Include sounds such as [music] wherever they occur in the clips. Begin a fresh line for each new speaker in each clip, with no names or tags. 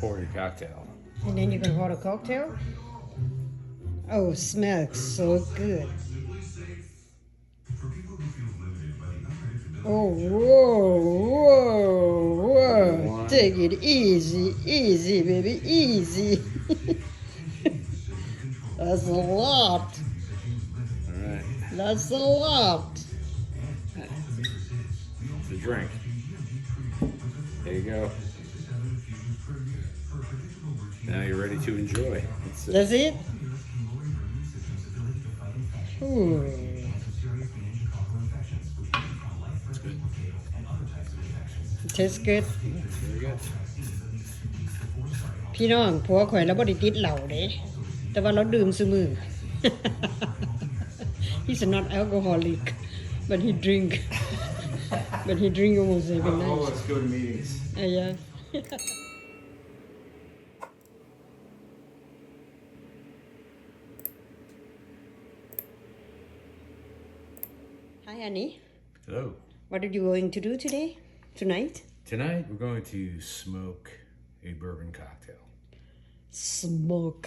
pour your cocktail.
And then you can hold a cocktail. Oh, smells so good. Oh, whoa, whoa, whoa. Take it easy, easy, baby, easy. [laughs] That's a lot.
All right,
That's a lot.
it's a drink. There you go. Now you're ready to enjoy. It's, uh,
That's it? Ooh.
it's good.
Tastes good.
Very good.
พี่น้องผัวข่อยแล้วบ่ได้ติดเหล้าเด้ แต่ว่าเราดื่มซุมือ [laughs] He's not alcoholic but he drink [laughs] but he drink almost every [laughs] night
let's go to meetings.
uh, yeah Hi honey
Hello.
what are you going to do today tonight
Tonight we're going to smoke a bourbon cocktail.
smoke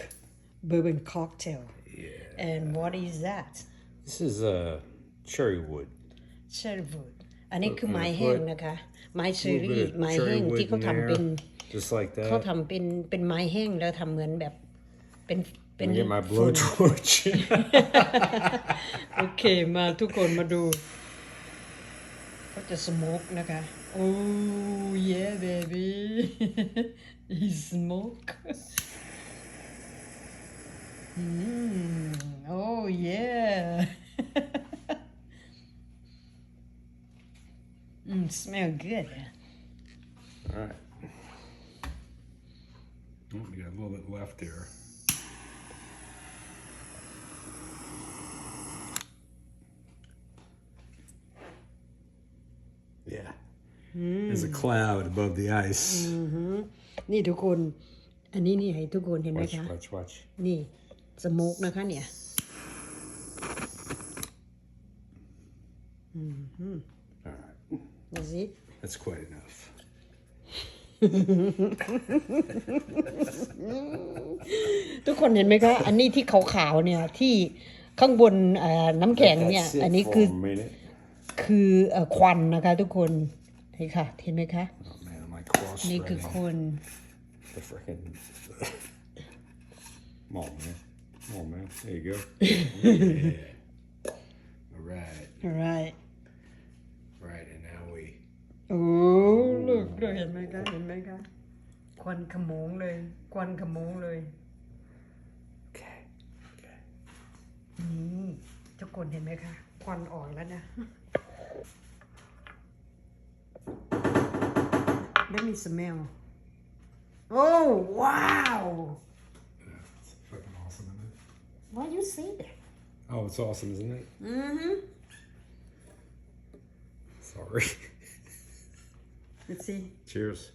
bourbon cocktail
Yeah.
and what is that
This is uh, cherry wood.
เชอร์วูดอันนี้คือ
เออ
ไม้
เออ
แห้งนะคะ ไม้เชอ
little
รี่
bit of
ไม้แห้ง
cherry wood
ที่เขา
in
ทำเป็น
there, just like
เขา
that.
ทำเป็นเป็นไม้แห้งแล้วทำเหมือนแบบเป็น เป็น
I'm gonna get my
ฝุ่น
blowtorch.
โอเคมาทุกคนมาดูเขาจะสโมกนะคะ โอ้ [laughs] yeah baby [laughs] he smoke อืม oh yeah [laughs] อืม smell good
All right. Oh, we got a little bit left there. Yeah. There's a cloud above the ice.
นี่ทุกคน อันนี้นี่ให้ทุกคนเห็นไหม
Watch,
คะ
watch, watch.
นี่สโมกนะคะเนี่ย
All right.
ดูสิ
That's quite enough.
ทุกคนเห็นไหมคะ อันนี้ที่ขาวๆเนี่ยที่ข้างบนเอ่อน้ำแข็ง
Let
เนี่ย
that sit
อันนี้
for
คือ
a minute.
คือเอ่อควันนะคะทุกคนนี่ค่ะเห็นไหมคะ
Oh man, my cross
นี่คือค
threading
น
the freaking. Come on, man. Come on, man. There you go. yeah. All right.
right
Right, and now we
โอ้ลูกดูเห็นไหมคะเห็นไหมคะควันขโมงเลยควันขโมงเลย
okay. Okay.
นี่ทุกคนเห็นไหมคะควันออกแล้วนะ Let me smell Oh wow
It's fucking awesome, isn't it?
Why you say that
Oh, it's awesome, isn't it?
Mm-hmm
Sorry.
Let's see
Cheers.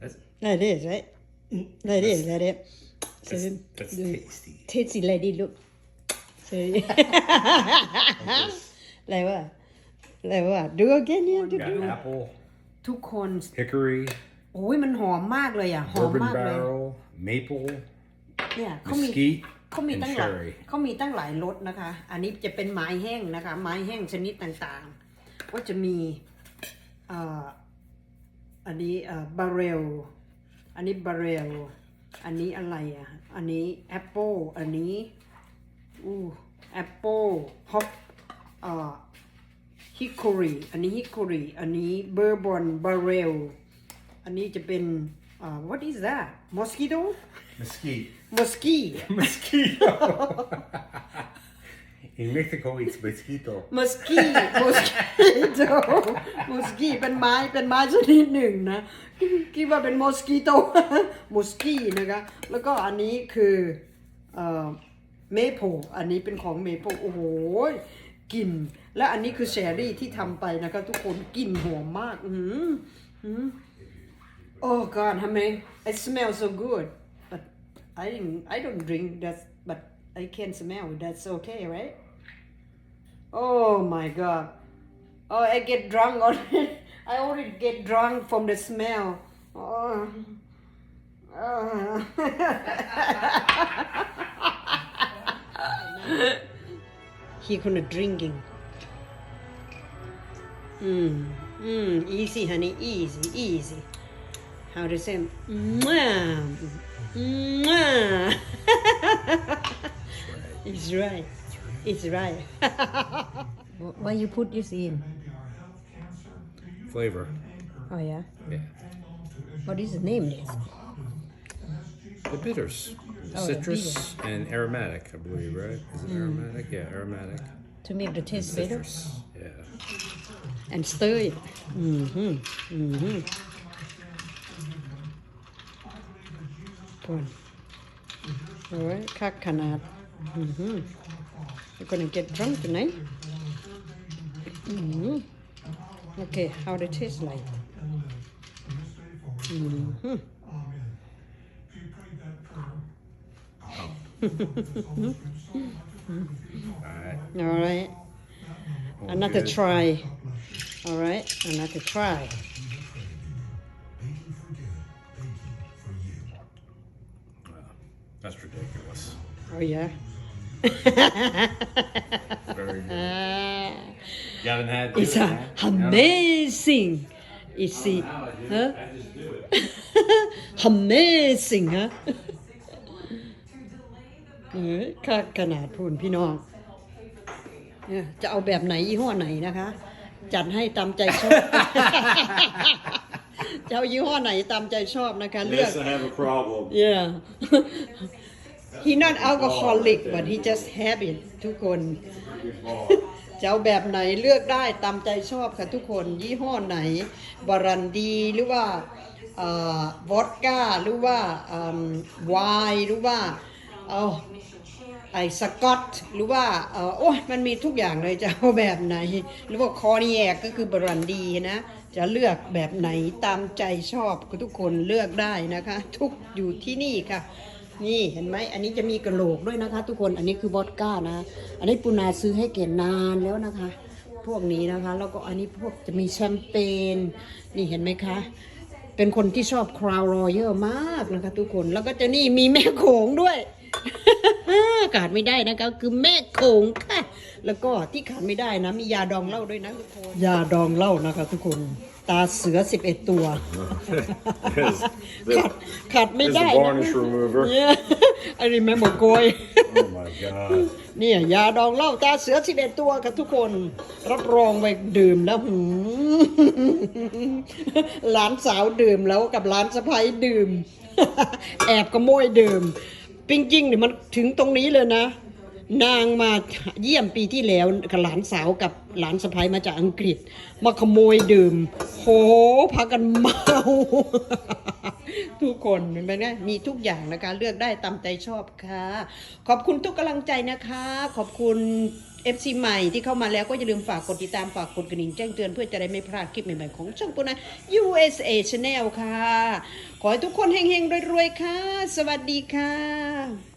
That's
That is right That is that it So
that's, that's tasty.
tasty lady look so อะไรวะอะไรวะ Do again yeah do
Got apple,
ทุกคน
hickory,
โอ้ยมันหอมมากเลยอะ หอม
bourbon
มากเลย
barrel, maple,
เนี่ยเขามี
mesquite,
เขามี
and
ตั้งหลาย
cherry.
เขามีตั้งหลายรสนะคะ อันนี้จะเป็นไม้แห้งนะคะ ไม้แห้งชนิดต่างๆ ก็จะมีเอ่ออันนี้เอ่อบาเรล อันนี้บาเรล อันนี้อะไรอะ อันนี้แอปเปิลอันนี้ อู้แอปเปิลฮอปเอ่อฮิคคอรีอันนี้ฮิคคอรีอันนี้เบอร์บอนบาเรลอันนี้จะเป็นเอ่อ what is that mosquito
Mesquite.
mosquito
Mosquito. In Mexico, it's mosquito.
มสกี้มสกี้โตมสกี้เป็นไม้เป็นไม้ชนิดหนึ่งนะคิดว่าเป็นมสกี้โตมสกี้นะคะแล้วก็อันนี้คือเอ่อ เมโพอันนี้เป็นของเมโพโอ้โหกลิ่น และอันนี้คือแชรี่ที่ทำไปนะคะทุกคนกลิ่นหอมมาก อืมอืม Oh God, I mean, it smells so good, but I didn't. I don't drink that, but I can smell. That's okay, right? Oh my God, Oh, I get drunk on I already get drunk from the smell. Oh. Oh. He gonna drinking. Mm, mm, easy, honey, easy, easy. How to say? Mwah, mwah. [laughs] it's right. It's right. [laughs] Why you put this in?
Flavor.
Oh yeah.
Yeah.
What is the name then?
The bitters.
Oh,
citrus and aromatic, I believe, right? Is it mm. aromatic? Yeah, aromatic.
to make the taste better
Yeah.
and stir it. Mm-hmm. Mm-hmm. Good. All right, coconut. Mm-hmm. You're gonna get drunk tonight. Mm-hmm. Okay, how it taste like? Mm-hmm. All right.
Oh,
Another
good.
try. All right. Another try.
That's ridiculous.
Oh yeah.
Very good. [laughs] You haven't had
it's a amazing. You oh, see, huh? [laughs] amazing, huh? เออค่าขนาดพูนพี่น้องเนี่ยจะเอาแบบไหนยี่ห้อไหนนะคะ จัดให้ตามใจชอบ จะเอายี่ห้อไหนตามใจชอบนะคะ เลือก
Yes, I have a problem.
Yeah. he not alcoholic but he just have it ทุกคนจะเอาแบบไหนเลือกได้ตามใจชอบค่ะทุกคนยี่ห้อไหนบารันดีหรือว่าวอดก้าหรือว่าไวน์หรือว่า เอาไอ้สกอตหรือว่าเออโอ้ยมันมีทุกอย่างเลยจะเอาแบบไหน หรือว่าคอนีแอกก็คือบรันดีนะ จะเลือกแบบไหนตามใจชอบคือทุกคนเลือกได้นะคะ ทุกอยู่ที่นี่ค่ะ นี่เห็นไหมอันนี้จะมีกระโหลกด้วยนะคะ ทุกคนอันนี้คือวอดก้านะ อันนี้ปูนาซื้อให้เกณฑ์นานแล้วนะคะ พวกนี้นะคะ แล้วก็อันนี้พวกจะมีแชมเปญนี่เห็นไหมคะเป็นคนที่ชอบคราวรอเยอะมากนะคะ ทุกคนแล้วก็จะนี่มีแม่โขงด้วย ขาดไม่ได้นะคะคือแม่โขงค่ะ แล้วก็ที่ขาดไม่ได้นะ มียาดองเหล้าด้วยนะทุกคนยาดองเหล้านะคะทุกคน ตาเสือ11ตัว
There's
ขาด
the,
ขาดไม่
there's
ได้
the
นะ
varnish remover.
Yeah, I remember โกย
Oh my god.
เนี่ยยาดองเหล้าตาเสือสิบเอ็ดตัวกับทุกคน รับรองไปดื่มแล้วหืมหลานสาวดื่มแล้วกับหลานสะพ้ยดื่ม แอบขโมยดื่ม ปิงจริงเนี่ยมันถึงตรงนี้เลยนะ นางมาเยี่ยมปีที่แล้วกับหลานสาวกับหลานสะพ้ยมาจากอังกฤษ มาขโมยดื่ม โหพากันเมา ทุกคนเห็นไหมเนี่ยมีทุกอย่างนะคะ เลือกได้ตามใจชอบค่ะ ขอบคุณทุกกำลังใจนะคะ ขอบคุณ FC ใหม่ที่เข้ามาแล้วก็อย่าลืมฝากกดติดตามฝากกดกระดิ่งแจ้งเตือนเพื่อจะได้ไม่พลาดคลิปใหม่ๆของช่องปุณนะ USA Channel ค่ะ ขอให้ทุกคนเฮงๆรวยๆค่ะ สวัสดีค่ะ